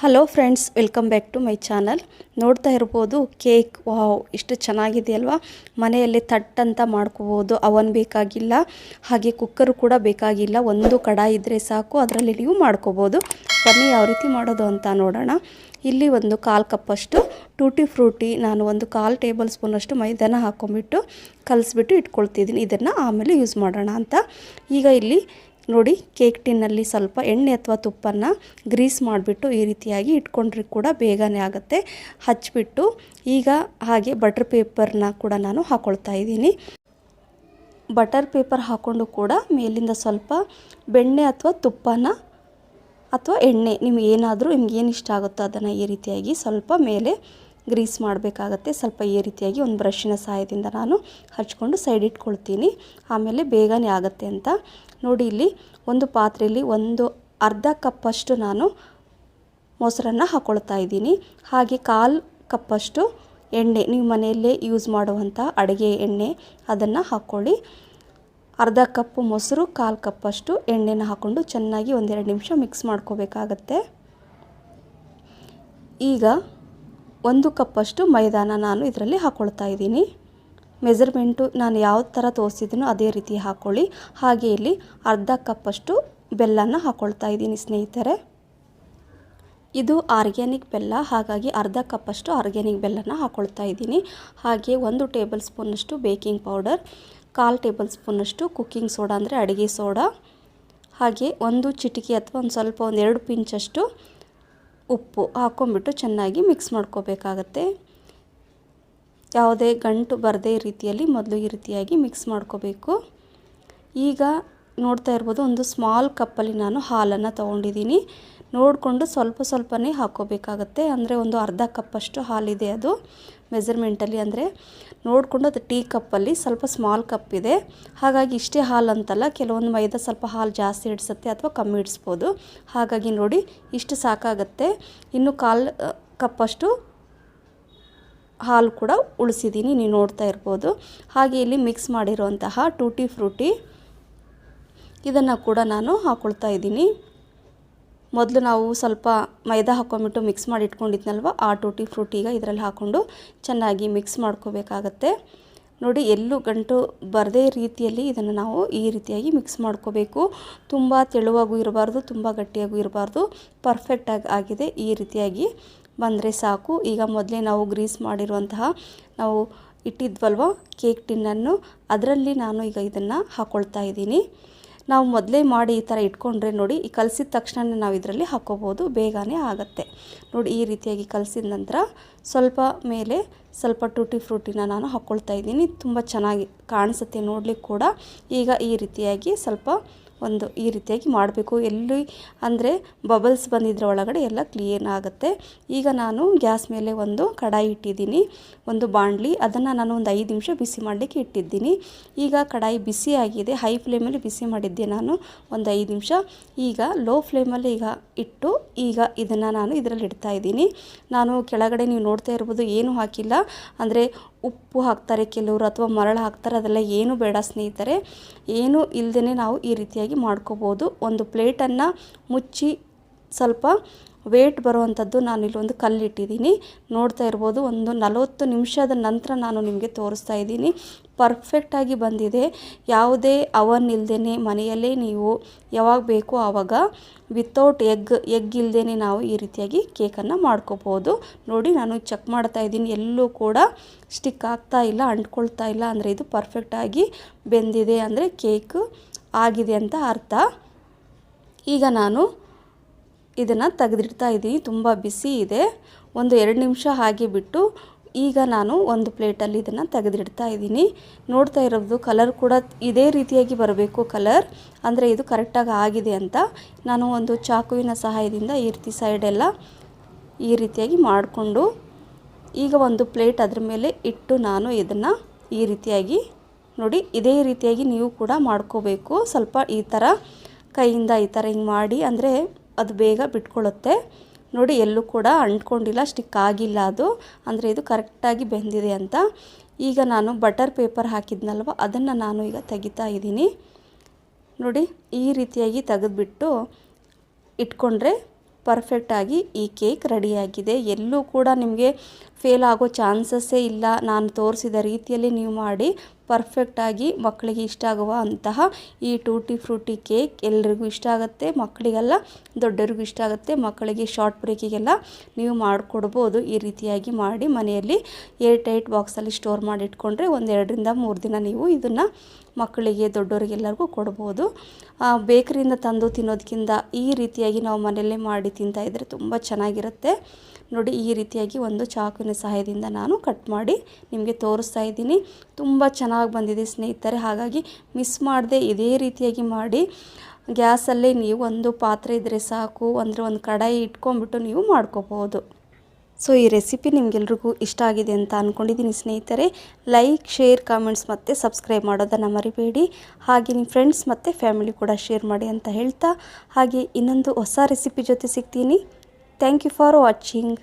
Hello friends welcome back to my channel ನೋಡ್ತಾ ಇರ್ಬೋದು cake wow ಇಷ್ಟು ಚೆನ್ನಾಗಿದೆಯಲ್ವಾ? ಮನೆಯಲ್ಲಿ ತಟ್ಟಂತ ಮಾಡ್ಕೋಬೋದು, ಅವನ್ ಬೇಕಾಗಿಲ್ಲ, ಹಾಗೆ ಕುಕ್ಕರು ಕೂಡ ಬೇಕಾಗಿಲ್ಲ, ಒಂದು ಕಡಾಯಿ ಇದ್ದರೆ ಸಾಕು, ಅದರಲ್ಲಿ ನೀವು ಮಾಡ್ಕೋಬೋದು. ಬನ್ನಿ ಯಾವ ರೀತಿ ಮಾಡೋದು ಅಂತ ನೋಡೋಣ. ಇಲ್ಲಿ ಒಂದು ಕಾಲು ಕಪ್ಪಷ್ಟು ಟೂಟಿ ಫ್ರೂಟಿ ನಾನು ಒಂದು ಕಾಲು ಟೇಬಲ್ ಸ್ಪೂನಷ್ಟು ಮೈದಾನ ಹಾಕ್ಕೊಂಬಿಟ್ಟು ಕಲಿಸ್ಬಿಟ್ಟು ಇಟ್ಕೊಳ್ತಿದ್ದೀನಿ. ಇದನ್ನು ಆಮೇಲೆ ಯೂಸ್ ಮಾಡೋಣ ಅಂತ. ಈಗ ಇಲ್ಲಿ ನೋಡಿ, ಕೇಕ್ ಟಿನ್ನಲ್ಲಿ ಸ್ವಲ್ಪ ಎಣ್ಣೆ ಅಥವಾ ತುಪ್ಪನ ಗ್ರೀಸ್ ಮಾಡಿಬಿಟ್ಟು ಈ ರೀತಿಯಾಗಿ ಇಟ್ಕೊಂಡ್ರೆ ಕೂಡ ಬೇಗನೆ ಆಗುತ್ತೆ. ಹಚ್ಚಿಬಿಟ್ಟು ಈಗ ಹಾಗೆ ಬಟರ್ ಪೇಪರ್ನ ಕೂಡ ನಾನು ಹಾಕೊಳ್ತಾ ಇದ್ದೀನಿ. ಬಟರ್ ಪೇಪರ್ ಹಾಕ್ಕೊಂಡು ಕೂಡ ಮೇಲಿಂದ ಸ್ವಲ್ಪ ಬೆಣ್ಣೆ ಅಥವಾ ತುಪ್ಪನ ಅಥವಾ ಎಣ್ಣೆ, ನಿಮ್ಗೆ ಏನಾದರೂ ನಿಮ್ಗೆ ಏನು ಇಷ್ಟ ಆಗುತ್ತೋ ಅದನ್ನು ಈ ರೀತಿಯಾಗಿ ಸ್ವಲ್ಪ ಮೇಲೆ ಗ್ರೀಸ್ ಮಾಡಬೇಕಾಗತ್ತೆ. ಸ್ವಲ್ಪ ಈ ರೀತಿಯಾಗಿ ಒಂದು ಬ್ರಷಿನ ಸಹಾಯದಿಂದ ನಾನು ಹಚ್ಕೊಂಡು ಸೈಡ್ ಇಟ್ಕೊಳ್ತೀನಿ. ಆಮೇಲೆ ಬೇಗನೆ ಆಗುತ್ತೆ ಅಂತ. ನೋಡಿ ಇಲ್ಲಿ ಒಂದು ಪಾತ್ರೆಯಲ್ಲಿ ಒಂದು ಅರ್ಧ ಕಪ್ಪಷ್ಟು ನಾನು ಮೊಸರನ್ನು ಹಾಕ್ಕೊಳ್ತಾ ಇದ್ದೀನಿ. ಹಾಗೆ ಕಾಲು ಕಪ್ಪಷ್ಟು ಎಣ್ಣೆ, ನೀವು ಮನೆಯಲ್ಲೇ ಯೂಸ್ ಮಾಡುವಂಥ ಅಡುಗೆ ಎಣ್ಣೆ ಅದನ್ನು ಹಾಕ್ಕೊಳ್ಳಿ ಅರ್ಧ ಕಪ್ಪು ಮೊಸರು, ಕಾಲು ಕಪ್ಪಷ್ಟು ಎಣ್ಣೆನ ಹಾಕ್ಕೊಂಡು ಚೆನ್ನಾಗಿ ಒಂದೆರಡು ನಿಮಿಷ ಮಿಕ್ಸ್ ಮಾಡ್ಕೋಬೇಕಾಗತ್ತೆ. ಈಗ ಒಂದು ಕಪ್ಪಷ್ಟು ಮೈದಾನ ನಾನು ಇದರಲ್ಲಿ ಹಾಕ್ಕೊಳ್ತಾ ಇದ್ದೀನಿ. ಮೆಜರ್ಮೆಂಟು ನಾನು ಯಾವ ಥರ ತೋರಿಸಿದ್ದೀನೋ ಅದೇ ರೀತಿ ಹಾಕ್ಕೊಳ್ಳಿ ಹಾಗೆ ಇಲ್ಲಿ ಅರ್ಧ ಕಪ್ಪಷ್ಟು ಬೆಲ್ಲನ ಹಾಕ್ಕೊಳ್ತಾ ಇದ್ದೀನಿ ಸ್ನೇಹಿತರೆ. ಇದು ಆರ್ಗ್ಯಾನಿಕ್ ಬೆಲ್ಲ, ಹಾಗಾಗಿ ಅರ್ಧ ಕಪ್ಪಷ್ಟು ಆರ್ಗ್ಯಾನಿಕ್ ಬೆಲ್ಲನ ಹಾಕ್ಕೊಳ್ತಾ ಇದ್ದೀನಿ. ಹಾಗೆ ಒಂದು ಟೇಬಲ್ ಸ್ಪೂನಷ್ಟು ಬೇಕಿಂಗ್ ಪೌಡರ್, ಕಾಲು ಟೇಬಲ್ ಸ್ಪೂನಷ್ಟು ಕುಕ್ಕಿಂಗ್ ಸೋಡಾ ಅಂದರೆ ಅಡುಗೆ ಸೋಡಾ, ಹಾಗೆ ಒಂದು ಚಿಟಿಕೆ ಅಥವಾ ಒಂದು ಸ್ವಲ್ಪ ಒಂದೆರಡು ಪಿಂಚಷ್ಟು ಉಪ್ಪು ಹಾಕ್ಕೊಂಬಿಟ್ಟು ಚೆನ್ನಾಗಿ ಮಿಕ್ಸ್ ಮಾಡ್ಕೋಬೇಕಾಗತ್ತೆ. ಯಾವುದೇ ಗಂಟು ಬರದೇ ರೀತಿಯಲ್ಲಿ ಮೊದಲು ಈ ರೀತಿಯಾಗಿ ಮಿಕ್ಸ್ ಮಾಡ್ಕೋಬೇಕು. ಈಗ ನೋಡ್ತಾ ಇರ್ಬೋದು ಒಂದು ಸ್ಮಾಲ್ ಕಪ್ಪಲ್ಲಿ ನಾನು ಹಾಲನ್ನು ತೊಗೊಂಡಿದ್ದೀನಿ. ನೋಡಿಕೊಂಡು ಸ್ವಲ್ಪ ಸ್ವಲ್ಪನೇ ಹಾಕೋಬೇಕಾಗತ್ತೆ ಅಂದರೆ ಒಂದು ಅರ್ಧ ಕಪ್ಪಷ್ಟು ಹಾಲಿದೆ ಅದು ಮೆಜರ್ಮೆಂಟಲ್ಲಿ ಅಂದರೆ ನೋಡಿಕೊಂಡು ಅದು ಟೀ ಕಪ್ಪಲ್ಲಿ ಸ್ವಲ್ಪ ಸ್ಮಾಲ್ ಕಪ್ ಇದೆ. ಹಾಗಾಗಿ ಇಷ್ಟೇ ಹಾಲು ಅಂತಲ್ಲ, ಕೆಲವೊಂದು ಮೈದ ಸ್ವಲ್ಪ ಹಾಲು ಜಾಸ್ತಿ ಇಡಿಸುತ್ತೆ ಅಥವಾ ಕಮ್ಮಿ ಇಡಿಸ್ಬೋದು ಹಾಗಾಗಿ ನೋಡಿ, ಇಷ್ಟು ಸಾಕಾಗತ್ತೆ. ಇನ್ನು ಕಾಲು ಕಪ್ಪಷ್ಟು ಹಾಲು ಕೂಡ ಉಳಿಸಿದ್ದೀನಿ ನೀವು ನೋಡ್ತಾ ಇರ್ಬೋದು. ಹಾಗೆ ಇಲ್ಲಿ ಮಿಕ್ಸ್ ಮಾಡಿರುವಂತಹ ಟೂಟಿ ಫ್ರೂಟಿ ಇದನ್ನು ಕೂಡ ನಾನು ಹಾಕೊಳ್ತಾ ಇದ್ದೀನಿ. ಮೊದಲು ನಾವು ಸ್ವಲ್ಪ ಮೈದಾ ಹಾಕೊಂಬಿಟ್ಟು ಮಿಕ್ಸ್ ಮಾಡಿ ಇಟ್ಕೊಂಡಿದ್ನಲ್ವ ಆ ಟೂಟಿ ಫ್ರೂಟಿಗ ಇದರಲ್ಲಿ ಹಾಕ್ಕೊಂಡು ಚೆನ್ನಾಗಿ ಮಿಕ್ಸ್ ಮಾಡ್ಕೋಬೇಕಾಗತ್ತೆ. ನೋಡಿ, ಎಲ್ಲೂ ಗಂಟು ಬರದೇ ರೀತಿಯಲ್ಲಿ ಇದನ್ನು ನಾವು ಈ ರೀತಿಯಾಗಿ ಮಿಕ್ಸ್ ಮಾಡ್ಕೋಬೇಕು. ತುಂಬ ತೆಳುವಾಗೂ ಇರಬಾರ್ದು, ತುಂಬ ಗಟ್ಟಿಯಾಗೂ ಇರಬಾರ್ದು. ಪರ್ಫೆಕ್ಟಾಗಿ ಆಗಿದೆ ಈ ರೀತಿಯಾಗಿ. ಬಂದರೆ ಸಾಕು. ಈಗ ಮೊದಲೇ ನಾವು ಗ್ರೀಸ್ ಮಾಡಿರುವಂತಹ ನಾವು ಇಟ್ಟಿದ್ವಲ್ವ ಕೇಕ್ ಟಿನ್ನನ್ನು. ಅದರಲ್ಲಿ ನಾನು ಈಗ ಇದನ್ನು ಹಾಕ್ಕೊಳ್ತಾ ಇದ್ದೀನಿ. ನಾವು ಮೊದಲೇ ಮಾಡಿ ಈ ಥರ ಇಟ್ಕೊಂಡ್ರೆ ನೋಡಿ, ಈ ಕಲಸಿದ ತಕ್ಷಣ ನಾವು ಇದರಲ್ಲಿ ಹಾಕ್ಕೋಬೋದು ಬೇಗನೆ ಆಗುತ್ತೆ. ನೋಡಿ, ಈ ರೀತಿಯಾಗಿ ಕಲಸಿದ ನಂತರ ಸ್ವಲ್ಪ ಮೇಲೆ ಸ್ವಲ್ಪ ಟೂಟಿ ಫ್ರೂಟಿನ ನಾನು ಹಾಕ್ಕೊಳ್ತಾ ಇದ್ದೀನಿ. ತುಂಬ ಚೆನ್ನಾಗಿ ಕಾಣಿಸುತ್ತೆ ನೋಡಲಿಕ್ಕೆ ಕೂಡ. ಈಗ ಈ ರೀತಿಯಾಗಿ ಸ್ವಲ್ಪ ಒಂದು ಈ ರೀತಿಯಾಗಿ ಮಾಡಬೇಕು. ಎಲ್ಲಿ ಅಂದರೆ ಬಬಲ್ಸ್ ಬಂದಿದ್ರ ಒಳಗಡೆ ಎಲ್ಲ ಕ್ಲೀನ್ ಆಗುತ್ತೆ. ಈಗ ನಾನು ಗ್ಯಾಸ್ ಮೇಲೆ ಒಂದು ಕಡಾಯಿ ಇಟ್ಟಿದ್ದೀನಿ, ಒಂದು ಬಾಣಲಿ ಅದನ್ನು ನಾನು ಒಂದು ಐದು ನಿಮಿಷ ಬಿಸಿ ಮಾಡಲಿಕ್ಕೆ ಇಟ್ಟಿದ್ದೀನಿ. ಈಗ ಕಡಾಯಿ ಬಿಸಿ ಆಗಿದೆ ಹೈ ಫ್ಲೇಮಲ್ಲಿ ಬಿಸಿ ಮಾಡಿದ್ದೆ ನಾನು ಒಂದು ಐದು ನಿಮಿಷ. ಈಗ ಲೋ ಫ್ಲೇಮಲ್ಲಿ ಈಗ ಇಟ್ಟು ಈಗ ಇದನ್ನು ನಾನು ಇದರಲ್ಲಿ ಇಡ್ತಾ ಇದ್ದೀನಿ. ನಾನು ಕೆಳಗಡೆ ನೀವು ನೋಡ್ತಾ ಇರ್ಬೋದು, ಏನೂ ಹಾಕಿಲ್ಲ. ಅಂದರೆ ಉಪ್ಪು ಹಾಕ್ತಾರೆ ಕೆಲವರು ಅಥವಾ ಮರಳು ಹಾಕ್ತಾರೆ, ಅದೆಲ್ಲ ಏನು ಬೇಡ ಸ್ನೇಹಿತರೆ. ಏನು ಇಲ್ಲದೇ ನಾವು ಈ ರೀತಿಯಾಗಿ ಮಾಡ್ಕೋಬೋದು. ಒಂದು ಪ್ಲೇಟನ್ನು ಮುಚ್ಚಿ ಸ್ವಲ್ಪ ವೇಟ್ ಬರುವಂಥದ್ದು ನಾನು ಇಲ್ಲೊಂದು ಕಲ್ಲಿಟ್ಟಿದ್ದೀನಿ ನೋಡ್ತಾ ಇರ್ಬೋದು, ಒಂದು ನಲವತ್ತು ನಿಮಿಷದ ನಂತರ ನಾನು ನಿಮಗೆ ತೋರಿಸ್ತಾ ಇದ್ದೀನಿ. ಪರ್ಫೆಕ್ಟಾಗಿ ಬಂದಿದೆ. ಯಾವುದೇ ಅವನ್ ಇಲ್ಲದೇ ಮನೆಯಲ್ಲೇ ನೀವು ಯಾವಾಗ ಬೇಕೋ ಆವಾಗ ವಿತೌಟ್ ಎಗ್ ಎಗ್ ಇಲ್ಲದೇ ನಾವು ಈ ರೀತಿಯಾಗಿ ಕೇಕನ್ನು ಮಾಡ್ಕೋಬೋದು. ನೋಡಿ, ನಾನು ಚೆಕ್ ಮಾಡ್ತಾ ಇದ್ದೀನಿ. ಎಲ್ಲೂ ಕೂಡ ಸ್ಟಿಕ್ ಆಗ್ತಾ ಇಲ್ಲ, ಅಂಟ್ಕೊಳ್ತಾ ಇಲ್ಲ ಅಂದರೆ ಇದು ಪರ್ಫೆಕ್ಟಾಗಿ ಬೆಂದಿದೆ ಅಂದರೆ ಕೇಕ್ ಆಗಿದೆ ಅಂತ ಅರ್ಥ. ಈಗ ನಾನು ಇದನ್ನು ತೆಗೆದಿಡ್ತಾ ಇದ್ದೀನಿ ತುಂಬ ಬಿಸಿ ಇದೆ. ಒಂದು ಎರಡು ನಿಮಿಷ ಹಾಗೆ ಬಿಟ್ಟು ಈಗ ನಾನು ಒಂದು ಪ್ಲೇಟಲ್ಲಿ ಇದನ್ನು ತೆಗೆದಿಡ್ತಾ ಇದ್ದೀನಿ. ನೋಡ್ತಾ ಇರೋದು ಕಲರ್ ಕೂಡ ಇದೇ ರೀತಿಯಾಗಿ ಬರಬೇಕು ಕಲರ್. ಅಂದರೆ ಇದು ಕರೆಕ್ಟಾಗಿ ಆಗಿದೆ ಅಂತ ನಾನು ಒಂದು ಚಾಕುವಿನ ಸಹಾಯದಿಂದ ಈ ರೀತಿ ಸೈಡೆಲ್ಲ ಈ ರೀತಿಯಾಗಿ ಮಾಡಿಕೊಂಡು ಈಗ ಒಂದು ಪ್ಲೇಟ್ ಅದ್ರ ಮೇಲೆ ಇಟ್ಟು ನಾನು ಇದನ್ನು ಈ ರೀತಿಯಾಗಿ ನೋಡಿ ಇದೇ ರೀತಿಯಾಗಿ ನೀವು ಕೂಡ ಮಾಡ್ಕೋಬೇಕು. ಸ್ವಲ್ಪ ಈ ಥರ ಕೈಯಿಂದ ಈ ಥರ ಹಿಂಗೆ ಮಾಡಿ, ಅಂದರೆ ಅದು ಬೇಗ ಬಿಟ್ಕೊಳ್ಳುತ್ತೆ. ನೋಡಿ, ಎಲ್ಲೂ ಕೂಡ ಅಂಟ್ಕೊಂಡಿಲ್ಲ, ಸ್ಟಿಕ್ ಆಗಿಲ್ಲ ಅದು. ಅಂದರೆ ಇದು ಕರೆಕ್ಟಾಗಿ ಬೆಂದಿದೆ ಅಂತ. ಈಗ ನಾನು ಬಟರ್ ಪೇಪರ್ ಹಾಕಿದ್ನಲ್ವ, ಅದನ್ನು ನಾನು ಈಗ ತೆಗಿತಾ ಇದ್ದೀನಿ. ನೋಡಿ, ಈ ರೀತಿಯಾಗಿ ತೆಗೆದುಬಿಟ್ಟು ಇಟ್ಕೊಂಡ್ರೆ ಪರ್ಫೆಕ್ಟಾಗಿ ಈ ಕೇಕ್ ರೆಡಿಯಾಗಿದೆ. ಎಲ್ಲೂ ಕೂಡ ನಿಮಗೆ ಫೇಲ್ ಆಗೋ ಚಾನ್ಸಸ್ಸೇ ಇಲ್ಲ. ನಾನು ತೋರಿಸಿದ ರೀತಿಯಲ್ಲಿ ನೀವು ಮಾಡಿ. ಪರ್ಫೆಕ್ಟಾಗಿ ಮಕ್ಕಳಿಗೆ ಇಷ್ಟ ಆಗುವ ಅಂತಹ ಈ ಟೂಟಿ ಫ್ರೂಟಿ ಕೇಕ್ ಎಲ್ರಿಗೂ ಇಷ್ಟ ಆಗುತ್ತೆ, ಮಕ್ಕಳಿಗೆಲ್ಲ ದೊಡ್ಡವ್ರಿಗೂ ಇಷ್ಟ ಆಗುತ್ತೆ, ಮಕ್ಕಳಿಗೆ ಶಾರ್ಟ್ ಬ್ರೇಕಿಗೆಲ್ಲ ನೀವು ಮಾಡಿಕೊಡ್ಬೋದು. ಈ ರೀತಿಯಾಗಿ ಮಾಡಿ ಮನೆಯಲ್ಲಿ ಏರ್ ಟೈಟ್ ಬಾಕ್ಸಲ್ಲಿ ಸ್ಟೋರ್ ಮಾಡಿ ಇಟ್ಕೊಂಡ್ರೆ ಒಂದೆರಡರಿಂದ ಮೂರು ದಿನ ನೀವು ಇದನ್ನು ಮಕ್ಕಳಿಗೆ ದೊಡ್ಡವರಿಗೆಲ್ಲರಿಗೂ ಕೊಡ್ಬೋದು. ಬೇಕರಿಯಿಂದ ತಂದು ತಿನ್ನೋದಕ್ಕಿಂತ ಈ ರೀತಿಯಾಗಿ ನಾವು ಮನೆಯಲ್ಲೇ ಮಾಡಿ ತಿಂತಾಯಿದ್ರೆ ತುಂಬ ಚೆನ್ನಾಗಿರುತ್ತೆ. ನೋಡಿ, ಈ ರೀತಿಯಾಗಿ ಒಂದು ಚಾಕುವಿನ ಸಹಾಯದಿಂದ ನಾನು ಕಟ್ ಮಾಡಿ ನಿಮಗೆ ತೋರಿಸ್ತಾ ಇದ್ದೀನಿ. ತುಂಬ ಚೆನ್ನಾಗಿ ಬಂದಿದೆ ಸ್ನೇಹಿತರೆ. ಹಾಗಾಗಿ ಮಿಸ್ ಮಾಡದೆ ಇದೇ ರೀತಿಯಾಗಿ ಮಾಡಿ. ಗ್ಯಾಸಲ್ಲೇ ನೀವು ಒಂದು ಪಾತ್ರೆ ಇದ್ದರೆ ಸಾಕು, ಅಂದರೆ ಒಂದು ಕಡಾಯಿ ಇಟ್ಕೊಂಡ್ಬಿಟ್ಟು ನೀವು ಮಾಡ್ಕೋಬೋದು. ಸೊ, ಈ ರೆಸಿಪಿ ನಿಮಗೆಲ್ರಿಗೂ ಇಷ್ಟ ಆಗಿದೆ ಅಂತ ಅಂದ್ಕೊಂಡಿದ್ದೀನಿ ಸ್ನೇಹಿತರೆ. ಲೈಕ್, ಶೇರ್, ಕಾಮೆಂಟ್ಸ್ ಮತ್ತು ಸಬ್ಸ್ಕ್ರೈಬ್ ಮಾಡೋದನ್ನು ಮರಿಬೇಡಿ. ಹಾಗೆ ನಿಮ್ಮ ಫ್ರೆಂಡ್ಸ್ ಮತ್ತು ಫ್ಯಾಮಿಲಿ ಕೂಡ ಶೇರ್ ಮಾಡಿ ಅಂತ ಹೇಳ್ತಾ, ಹಾಗೆ ಇನ್ನೊಂದು ಹೊಸ ರೆಸಿಪಿ ಜೊತೆ ಸಿಗ್ತೀನಿ. Thank you for watching.